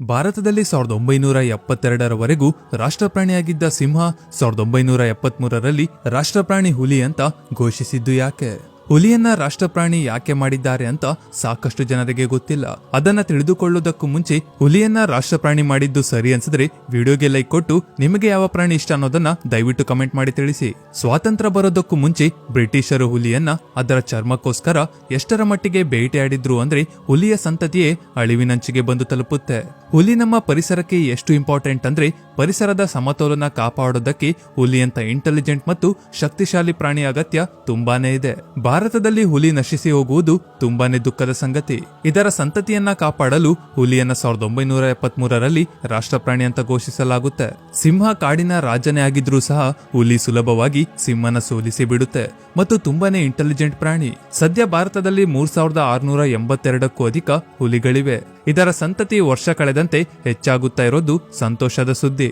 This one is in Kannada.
ಭಾರತದಲ್ಲಿ ಸಾವಿರದ ಒಂಬೈನೂರ ಎಪ್ಪತ್ತೆರಡರವರೆಗೂ ರಾಷ್ಟ್ರಪ್ರಾಣಿಯಾಗಿದ್ದ ಸಿಂಹ ಸಾವಿರದ ಒಂಬೈನೂರ ಎಪ್ಪತ್ಮೂರರಲ್ಲಿ ರಾಷ್ಟ್ರಪ್ರಾಣಿ ಹುಲಿ ಅಂತ ಘೋಷಿಸಿದ್ದು ಯಾಕೆ? ಹುಲಿಯನ್ನ ರಾಷ್ಟ್ರಪ್ರಾಣಿ ಯಾಕೆ ಮಾಡಿದ್ದಾರೆ ಅಂತ ಸಾಕಷ್ಟು ಜನರಿಗೆ ಗೊತ್ತಿಲ್ಲ. ಅದನ್ನ ತಿಳಿದುಕೊಳ್ಳುವುದಕ್ಕೂ ಮುಂಚೆ ಹುಲಿಯನ್ನ ರಾಷ್ಟ್ರಪ್ರಾಣಿ ಮಾಡಿದ್ದು ಸರಿ ಅನ್ಸಿದ್ರೆ ವಿಡಿಯೋಗೆ ಲೈಕ್ ಕೊಟ್ಟು ನಿಮಗೆ ಯಾವ ಪ್ರಾಣಿ ಇಷ್ಟ ಅನ್ನೋದನ್ನ ದಯವಿಟ್ಟು ಕಮೆಂಟ್ ಮಾಡಿ ತಿಳಿಸಿ. ಸ್ವಾತಂತ್ರ್ಯ ಬರೋದಕ್ಕೂ ಮುಂಚೆ ಬ್ರಿಟಿಷರು ಹುಲಿಯನ್ನ ಅದರ ಚರ್ಮಕ್ಕೋಸ್ಕರ ಎಷ್ಟರ ಮಟ್ಟಿಗೆ ಬೇಟೆಯಾಡಿದ್ರು ಅಂದ್ರೆ ಹುಲಿಯ ಸಂತತಿಯೇ ಅಳಿವಿನಂಚಿಗೆ ಬಂದು ತಲುಪುತ್ತೆ. ಹುಲಿ ನಮ್ಮ ಪರಿಸರಕ್ಕೆ ಎಷ್ಟು ಇಂಪಾರ್ಟೆಂಟ್ ಅಂದ್ರೆ ಪರಿಸರದ ಸಮತೋಲನ ಕಾಪಾಡೋದಕ್ಕೆ ಹುಲಿಯಂತ ಇಂಟೆಲಿಜೆಂಟ್ ಮತ್ತು ಶಕ್ತಿಶಾಲಿ ಪ್ರಾಣಿ ಅಗತ್ಯ ತುಂಬಾನೇ ಇದೆ. ಭಾರತದಲ್ಲಿ ಹುಲಿ ನಶಿಸಿ ಹೋಗುವುದು ತುಂಬಾನೇ ದುಃಖದ ಸಂಗತಿ. ಇದರ ಸಂತತಿಯನ್ನ ಕಾಪಾಡಲು ಹುಲಿಯನ್ನ ಸಾವಿರದ ಒಂಬೈನೂರ ಎಪ್ಪತ್ಮೂರರಲ್ಲಿ ರಾಷ್ಟ್ರಪ್ರಾಣಿ ಅಂತ ಘೋಷಿಸಲಾಗುತ್ತೆ. ಸಿಂಹ ಕಾಡಿನ ರಾಜನೇ ಆಗಿದ್ರೂ ಸಹ ಹುಲಿ ಸುಲಭವಾಗಿ ಸಿಂಹನ ಸೋಲಿಸಿ ಬಿಡುತ್ತೆ ಮತ್ತು ತುಂಬಾನೇ ಇಂಟೆಲಿಜೆಂಟ್ ಪ್ರಾಣಿ. ಸದ್ಯ ಭಾರತದಲ್ಲಿ ಮೂರ್ ಸಾವಿರದ ಆರುನೂರ ಎಂಬತ್ತೆರಡಕ್ಕೂ ಅಧಿಕ ಹುಲಿಗಳಿವೆ. ಇದರ ಸಂತತಿ ವರ್ಷ ಕಳೆದಂತೆ ಹೆಚ್ಚಾಗುತ್ತಾ ಇರೋದು ಸಂತೋಷದ ಸುದ್ದಿ.